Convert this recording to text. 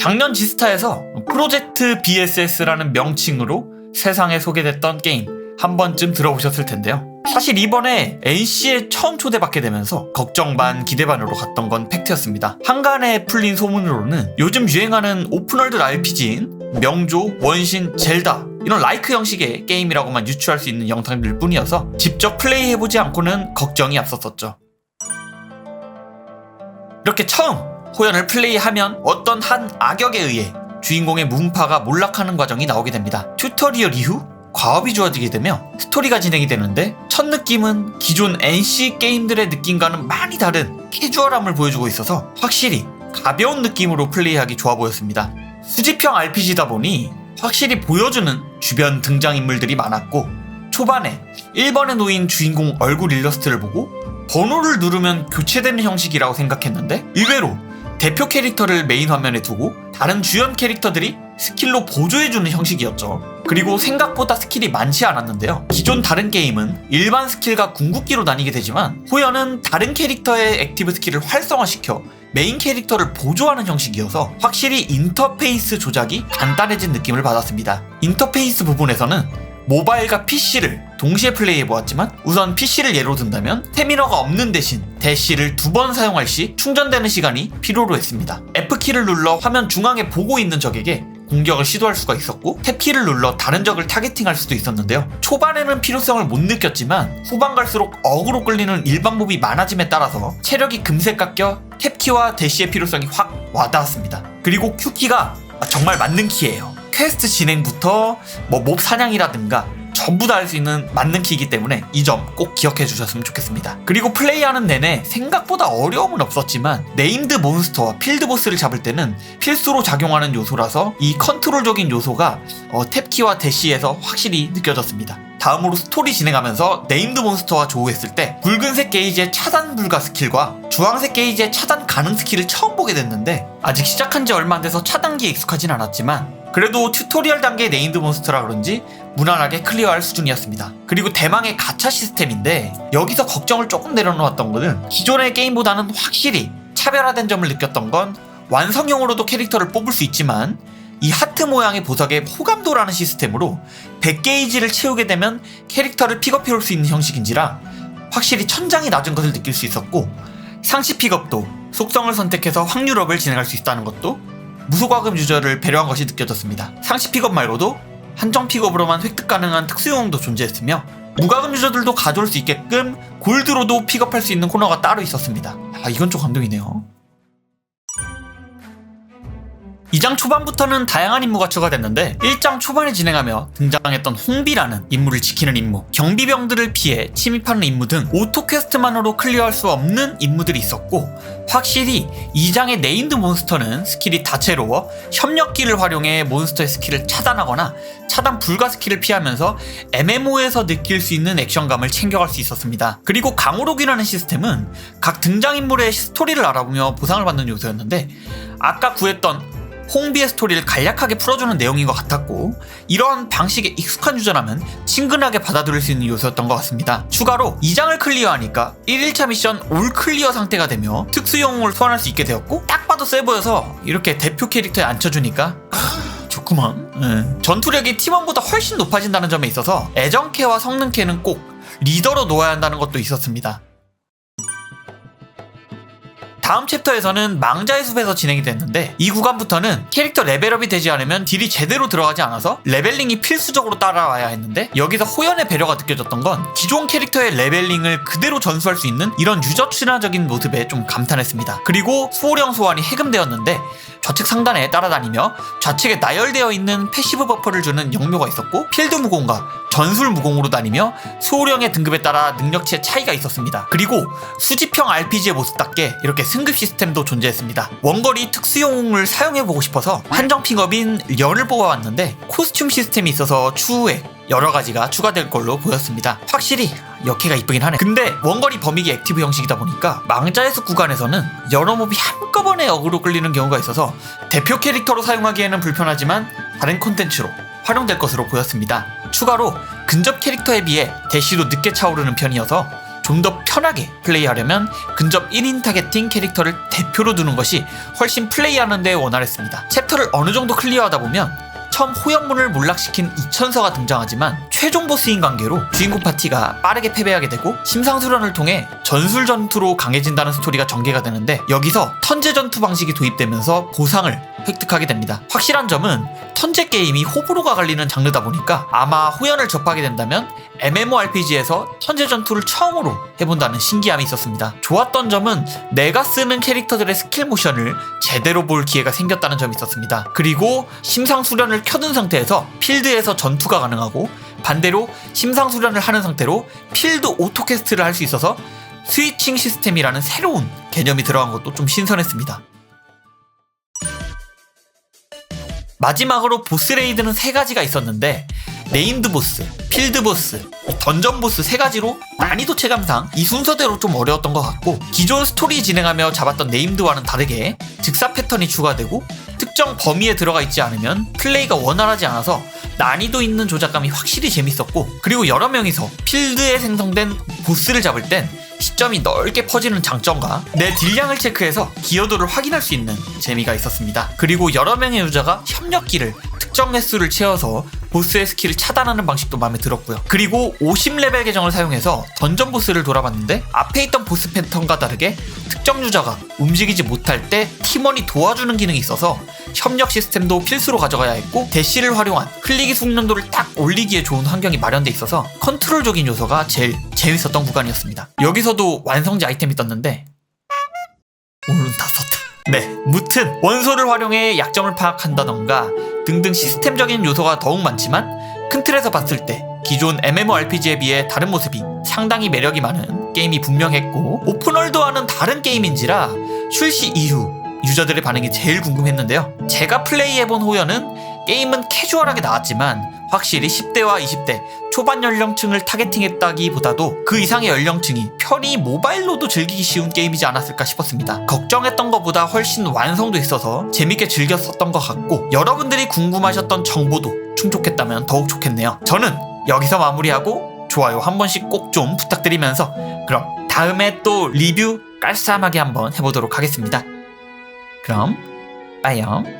작년 지스타에서 프로젝트 BSS라는 명칭으로 세상에 소개됐던 게임 한 번쯤 들어보셨을 텐데요. 사실 이번에 NC에 처음 초대받게 되면서 걱정 반 기대 반으로 갔던 건 팩트였습니다. 한간에 풀린 소문으로는 요즘 유행하는 오픈월드 RPG인 명조, 원신, 젤다 이런 라이크 형식의 게임이라고만 유추할 수 있는 영상들 뿐이어서 직접 플레이해보지 않고는 걱정이 앞섰었죠. 이렇게 처음 호연을 플레이하면 어떤 한 악역에 의해 주인공의 문파가 몰락하는 과정이 나오게 됩니다. 튜토리얼 이후 과업이 주어지게 되며 스토리가 진행이 되는데 첫 느낌은 기존 NC 게임들의 느낌과는 많이 다른 캐주얼함을 보여주고 있어서 확실히 가벼운 느낌으로 플레이하기 좋아 보였습니다. 수집형 RPG다 보니 확실히 보여주는 주변 등장인물들이 많았고 초반에 1번에 놓인 주인공 얼굴 일러스트를 보고 번호를 누르면 교체되는 형식이라고 생각했는데 의외로 대표 캐릭터를 메인 화면에 두고 다른 주연 캐릭터들이 스킬로 보조해주는 형식이었죠. 그리고 생각보다 스킬이 많지 않았는데요. 기존 다른 게임은 일반 스킬과 궁극기로 나뉘게 되지만 호연은 다른 캐릭터의 액티브 스킬을 활성화시켜 메인 캐릭터를 보조하는 형식이어서 확실히 인터페이스 조작이 간단해진 느낌을 받았습니다. 인터페이스 부분에서는 모바일과 PC를 동시에 플레이해 보았지만 우선 PC를 예로 든다면 스태미너가 없는 대신 대시를 두 번 사용할 시 충전되는 시간이 필요로 했습니다. F키를 눌러 화면 중앙에 보고 있는 적에게 공격을 시도할 수가 있었고 탭키를 눌러 다른 적을 타겟팅할 수도 있었는데요. 초반에는 필요성을 못 느꼈지만 후반 갈수록 어그로 끌리는 일방법이 많아짐에 따라서 체력이 금세 깎여 탭키와 대시의 필요성이 확 와닿았습니다. 그리고 Q키가 정말 맞는 키예요. 퀘스트 진행부터 뭐 몹 사냥이라든가 전부 다 할 수 있는 맞는 키이기 때문에 이 점 꼭 기억해 주셨으면 좋겠습니다. 그리고 플레이하는 내내 생각보다 어려움은 없었지만 네임드 몬스터와 필드 보스를 잡을 때는 필수로 작용하는 요소라서 이 컨트롤적인 요소가 어, 탭키와 대시에서 확실히 느껴졌습니다. 다음으로 스토리 진행하면서 네임드 몬스터와 조우했을 때 붉은색 게이지의 차단 불가 스킬과 주황색 게이지의 차단 가능 스킬을 처음 보게 됐는데 아직 시작한 지 얼마 안 돼서 차단기에 익숙하진 않았지만 그래도 튜토리얼 단계 네임드 몬스터라 그런지 무난하게 클리어할 수준이었습니다. 그리고 대망의 가차 시스템인데 여기서 걱정을 조금 내려놓았던 것은 기존의 게임보다는 확실히 차별화된 점을 느꼈던 건 완성형으로도 캐릭터를 뽑을 수 있지만 이 하트 모양의 보석에 호감도라는 시스템으로 100게이지를 채우게 되면 캐릭터를 픽업해 올 수 있는 형식인지라 확실히 천장이 낮은 것을 느낄 수 있었고 상시 픽업도 속성을 선택해서 확률업을 진행할 수 있다는 것도 무소과금 유저를 배려한 것이 느껴졌습니다. 상시 픽업 말고도 한정 픽업으로만 획득 가능한 특수용도 존재했으며 무과금 유저들도 가져올 수 있게끔 골드로도 픽업할 수 있는 코너가 따로 있었습니다. 아 이건 좀 감동이네요. 2장 초반부터는 다양한 임무가 추가됐는데 1장 초반에 진행하며 등장했던 홍비라는 임무를 지키는 임무, 경비병들을 피해 침입하는 임무 등 오토 퀘스트만으로 클리어할 수 없는 임무들이 있었고 확실히 2장의 네임드 몬스터는 스킬이 다채로워 협력기를 활용해 몬스터의 스킬을 차단하거나 차단 불가 스킬을 피하면서 MMO에서 느낄 수 있는 액션감을 챙겨갈 수 있었습니다. 그리고 강호록이라는 시스템은 각 등장인물의 스토리를 알아보며 보상을 받는 요소였는데 아까 구했던 홍비의 스토리를 간략하게 풀어주는 내용인 것 같았고 이런 방식에 익숙한 유저라면 친근하게 받아들일 수 있는 요소였던 것 같습니다. 추가로 2장을 클리어하니까 1일차 미션 올 클리어 상태가 되며 특수 영웅을 소환할 수 있게 되었고 딱 봐도 세 보여서 이렇게 대표 캐릭터에 앉혀주니까 좋구만. 네. 전투력이 팀원보다 훨씬 높아진다는 점에 있어서 애정캐와 성능캐는 꼭 리더로 놓아야 한다는 것도 있었습니다. 다음 챕터에서는 망자의 숲에서 진행이 됐는데 이 구간부터는 캐릭터 레벨업이 되지 않으면 딜이 제대로 들어가지 않아서 레벨링이 필수적으로 따라와야 했는데 여기서 호연의 배려가 느껴졌던 건 기존 캐릭터의 레벨링을 그대로 전수할 수 있는 이런 유저 친화적인 모습에 좀 감탄했습니다. 그리고 수호령 소환이 해금되었는데 좌측 상단에 따라다니며 좌측에 나열되어 있는 패시브 버퍼를 주는 영묘가 있었고 필드 무공과 전술 무공으로 다니며 수호령의 등급에 따라 능력치의 차이가 있었습니다. 그리고 수집형 RPG의 모습답게 이렇게 승급 시스템도 존재했습니다. 원거리 특수용을 사용해보고 싶어서 한정 픽업인 연을 뽑아왔는데 코스튬 시스템이 있어서 추후에 여러 가지가 추가될 걸로 보였습니다. 확실히 역해가 이쁘긴 하네. 근데 원거리 범위기 액티브 형식이다 보니까 망자의 숲 구간에서는 여러 몹이 한꺼번에 어그로 끌리는 경우가 있어서 대표 캐릭터로 사용하기에는 불편하지만 다른 콘텐츠로 활용될 것으로 보였습니다. 추가로 근접 캐릭터에 비해 대시도 늦게 차오르는 편이어서 좀 더 편하게 플레이하려면 근접 1인 타겟팅 캐릭터를 대표로 두는 것이 훨씬 플레이하는 데 원활했습니다. 챕터를 어느 정도 클리어하다 보면 처음 호영문을 몰락시킨 이천서가 등장하지만 최종 보스인 관계로 주인공 파티가 빠르게 패배하게 되고 심상수련을 통해 전술 전투로 강해진다는 스토리가 전개가 되는데 여기서 턴제 전투 방식이 도입되면서 보상을 획득하게 됩니다. 확실한 점은 턴제 게임이 호불호가 갈리는 장르다 보니까 아마 호연을 접하게 된다면 MMORPG에서 턴제 전투를 처음으로 해본다는 신기함이 있었습니다. 좋았던 점은 내가 쓰는 캐릭터들의 스킬 모션을 제대로 볼 기회가 생겼다는 점이 있었습니다. 그리고 심상수련을 켜둔 상태에서 필드에서 전투가 가능하고 반대로 심상 수련을 하는 상태로 필드 오토캐스트를 할 수 있어서 스위칭 시스템이라는 새로운 개념이 들어간 것도 좀 신선했습니다. 마지막으로 보스 레이드는 세 가지가 있었는데 네임드 보스, 필드 보스, 던전 보스 세 가지로 난이도 체감상 이 순서대로 좀 어려웠던 것 같고 기존 스토리 진행하며 잡았던 네임드와는 다르게 즉사 패턴이 추가되고 특정 범위에 들어가 있지 않으면 플레이가 원활하지 않아서 난이도 있는 조작감이 확실히 재밌었고 그리고 여러 명이서 필드에 생성된 보스를 잡을 땐 시점이 넓게 퍼지는 장점과 내 딜량을 체크해서 기여도를 확인할 수 있는 재미가 있었습니다. 그리고 여러 명의 유저가 협력기를 특정 횟수를 채워서 보스의 스킬을 차단하는 방식도 마음에 들었고요. 그리고 50레벨 계정을 사용해서 던전 보스를 돌아봤는데 앞에 있던 보스 패턴과 다르게 특정 유저가 움직이지 못할 때 팀원이 도와주는 기능이 있어서 협력 시스템도 필수로 가져가야 했고 대시를 활용한 흘리기 숙련도를 딱 올리기에 좋은 환경이 마련돼 있어서 컨트롤적인 요소가 제일 재밌었던 구간이었습니다. 여기서도 완성제 아이템이 떴는데 오늘은 다 썼다. 네, 무튼 원소를 활용해 약점을 파악한다던가 등등 시스템적인 요소가 더욱 많지만 큰 틀에서 봤을 때 기존 MMORPG에 비해 다른 모습이 상당히 매력이 많은 게임이 분명했고 오픈월드와는 다른 게임인지라 출시 이후 유저들의 반응이 제일 궁금했는데요. 제가 플레이해본 호연은 게임은 캐주얼하게 나왔지만 확실히 10대와 20대 초반 연령층을 타겟팅했다기보다도 그 이상의 연령층이 편히 모바일로도 즐기기 쉬운 게임이지 않았을까 싶었습니다. 걱정했던 것보다 훨씬 완성도 있어서 재밌게 즐겼었던 것 같고 여러분들이 궁금하셨던 정보도 충족했다면 더욱 좋겠네요. 저는 여기서 마무리하고 좋아요 한 번씩 꼭 좀 부탁드리면서 그럼 다음에 또 리뷰 깔쌈하게 한번 해보도록 하겠습니다. 그럼 빠이요.